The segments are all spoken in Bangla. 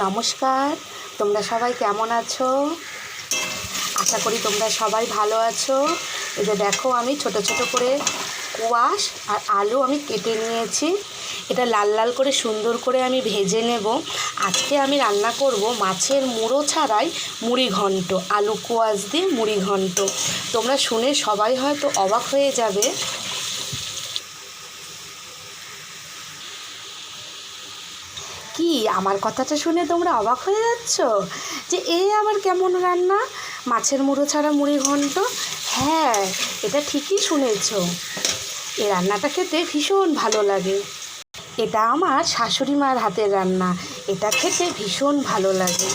নমস্কার, তোমরা সবাই কেমন আছো? আশা করি তোমরা সবাই ভালো আছো। এই যে দেখো, আমি ছোট ছোট করে কোয়াশ আর আলু আমি কেটে নিয়েছি। এটা লাল লাল করে সুন্দর করে আমি ভেজে নেব। আজকে আমি রান্না করব মাছের মুড়ো ছাড়াই মুড়ি ঘন্ট, আলু কোয়াশ দিয়ে মুড়ি ঘন্ট। তোমরা শুনে সবাই হয়তো অবাক হয়ে যাবে। কি? আমার কথাটা শুনে তোমরা অবাক হয়ে যাচ্ছ? যে এই আবার কেমন রান্না? মাছের মুড়ো ছাড়া মুড়ি ঘন্ট? হ্যাঁ এটা ঠিকই শুনেছ। এই রান্নাটা খেতে ভীষণ ভালো লাগে। এটা আমার শাশুড়ি মার হাতের রান্না। এটা খেতে ভীষণ ভালো লাগে।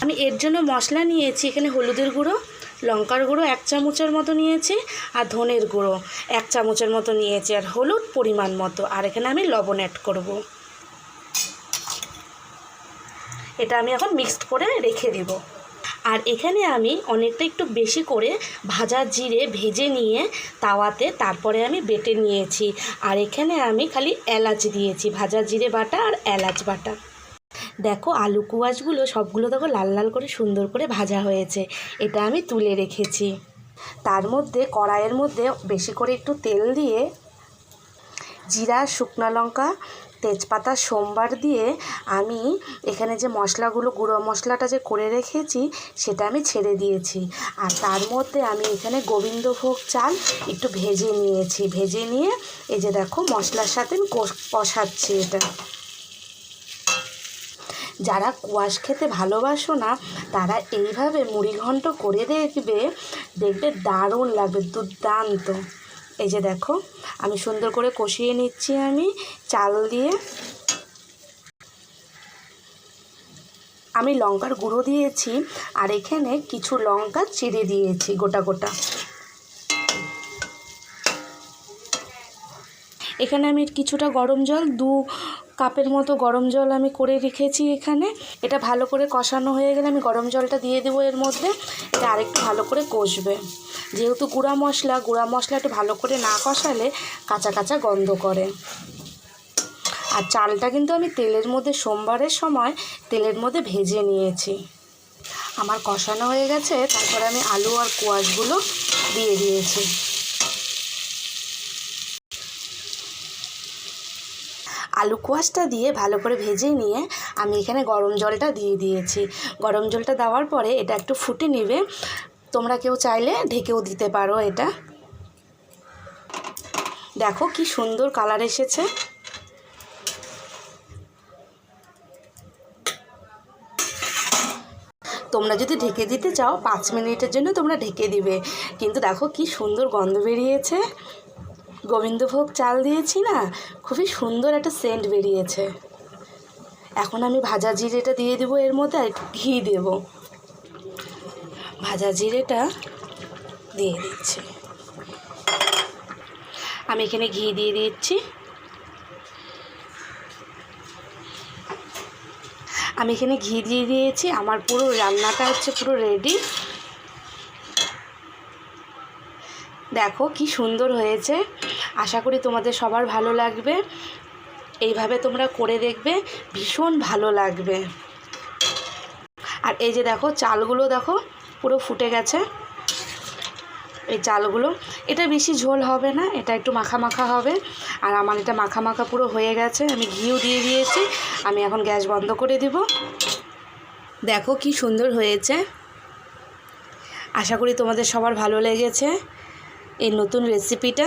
আমি এর জন্য মশলা নিয়েছি। এখানে হলুদের গুঁড়ো, লঙ্কার গুঁড়ো, এক চামচের মতো নিয়েছি আর ধনের গুঁড়ো এক চামচের মতো নিয়েছি। আর হলুদ পরিমাণ মতো। আর এখানে আমি লবণ অ্যাড করব। এটা আমি এখন মিক্সড করে রেখে দেব। আর এখানে আমি অনেকটা একটু বেশি করে ভাজা জিরে ভেজে নিয়ে তাওয়াতে তারপরে আমি বেটে নিয়েছি। আর এখানে আমি খালি এলাচ দিয়েছি, ভাজা জিরে বাটা আর এলাচ বাটা। দেখো আলু কুয়াশগুলো সবগুলো দেখো লাল লাল করে সুন্দর করে ভাজা হয়েছে, এটা আমি তুলে রেখেছি। তার মধ্যে কড়াইয়ের মধ্যে বেশি করে একটু তেল দিয়ে জিরা, শুকনো লঙ্কা তেজপাতা সোমবার দিয়ে আমি এখানে যে মশলাগুলো, গুঁড়ো মশলাটা যে করে রেখেছি, সেটা আমি ছেড়ে দিয়েছি। আর তার মধ্যে আমি এখানে গোবিন্দভোগ চাল একটু ভেজে নিয়েছি। ভেজে নিয়ে এই যে দেখো, মশলার সাথে আমি কষ- কষাচ্ছি এটা। যারা কোয়াশ খেতে ভালোবাসো না, তারা এইভাবে মুড়িঘণ্ট করে দেখবে দেখবে দারুণ লাগবে, দুর্দান্ত। এই যে দেখো, আমি সুন্দর করে কষিয়ে নিচ্ছি আমি চাল দিয়ে। আমি লঙ্কার গুঁড়ো দিয়েছি আর এখানে কিছু লঙ্কা চিড়ে দিয়েছি গোটা গোটা। এখানে আমি কিছুটা গরম জল, দু কাপের মতো গরম জল আমি করে রেখেছি এখানে। এটা ভালো করে কষানো হয়ে গেলে আমি গরম জলটা দিয়ে দেবো এর মধ্যে। এটা আরেকটু ভালো করে কষবে। যেহেতু গুঁড়া মশলা গুঁড়া মশলা একটু ভালো করে না কষালে কাঁচা কাঁচা গন্ধ করে। আর চালটা কিন্তু আমি তেলের মধ্যে সোমবারের সময় তেলের মধ্যে ভেজে নিয়েছি। আমার কষানো হয়ে গেছে, তারপরে আমি আলু আর কোয়াশগুলো দিয়ে দিয়েছি। আলু কোয়াশটা দিয়ে ভালো করে ভেজে নিয়ে আমি এখানে গরম জলটা দিয়ে দিয়েছি। গরম জলটা দেওয়ার পরে এটা একটু ফুটে নেবে। তোমরা কেউ চাইলে ঢেকেও দিতে পারো এটা। দেখো কি সুন্দর কালার এসেছে। তোমরা যদি ঢেকে দিতে চাও, পাঁচ মিনিটের জন্য তোমরা ঢেকে দিবে। কিন্তু দেখো কি সুন্দর গন্ধ বেরিয়েছে। গোবিন্দভোগ চাল দিয়েছি না, খুবই সুন্দর একটা সেন্ট বেরিয়েছে। এখন আমি ভাজা জিরেটা দিয়ে দেবো, এর মধ্যে আর ঘি দেবো। ভাজা জিরেটা দিয়ে দিচ্ছি। আমি এখানে ঘি দিয়ে দিচ্ছি। আমি এখানে ঘি দিয়ে দিয়েছি, আমার পুরো রান্নাটা হচ্ছে পুরো রেডি দেখো কি সুন্দর হয়েছে। আশা করি তোমাদের সবার ভালো লাগবে। এইভাবে তোমরা করে দেখবে, ভীষণ ভালো লাগবে। আর এই যে দেখো, চালগুলো দেখো, পুরো ফুটে গেছে। এই চালগুলো, এটা বেশি ঝোল হবে না, এটা একটু মাখা মাখা হবে। আর আমার এটা মাখা মাখা পুরো হয়ে গেছে, আমি ঘিও দিয়ে দিয়েছি, আমি এখন গ্যাস বন্ধ করে দিব। দেখো কি সুন্দর হয়েছে। আশা করি তোমাদের সবার ভালো লেগেছে। এই নতুন রেসিপিটা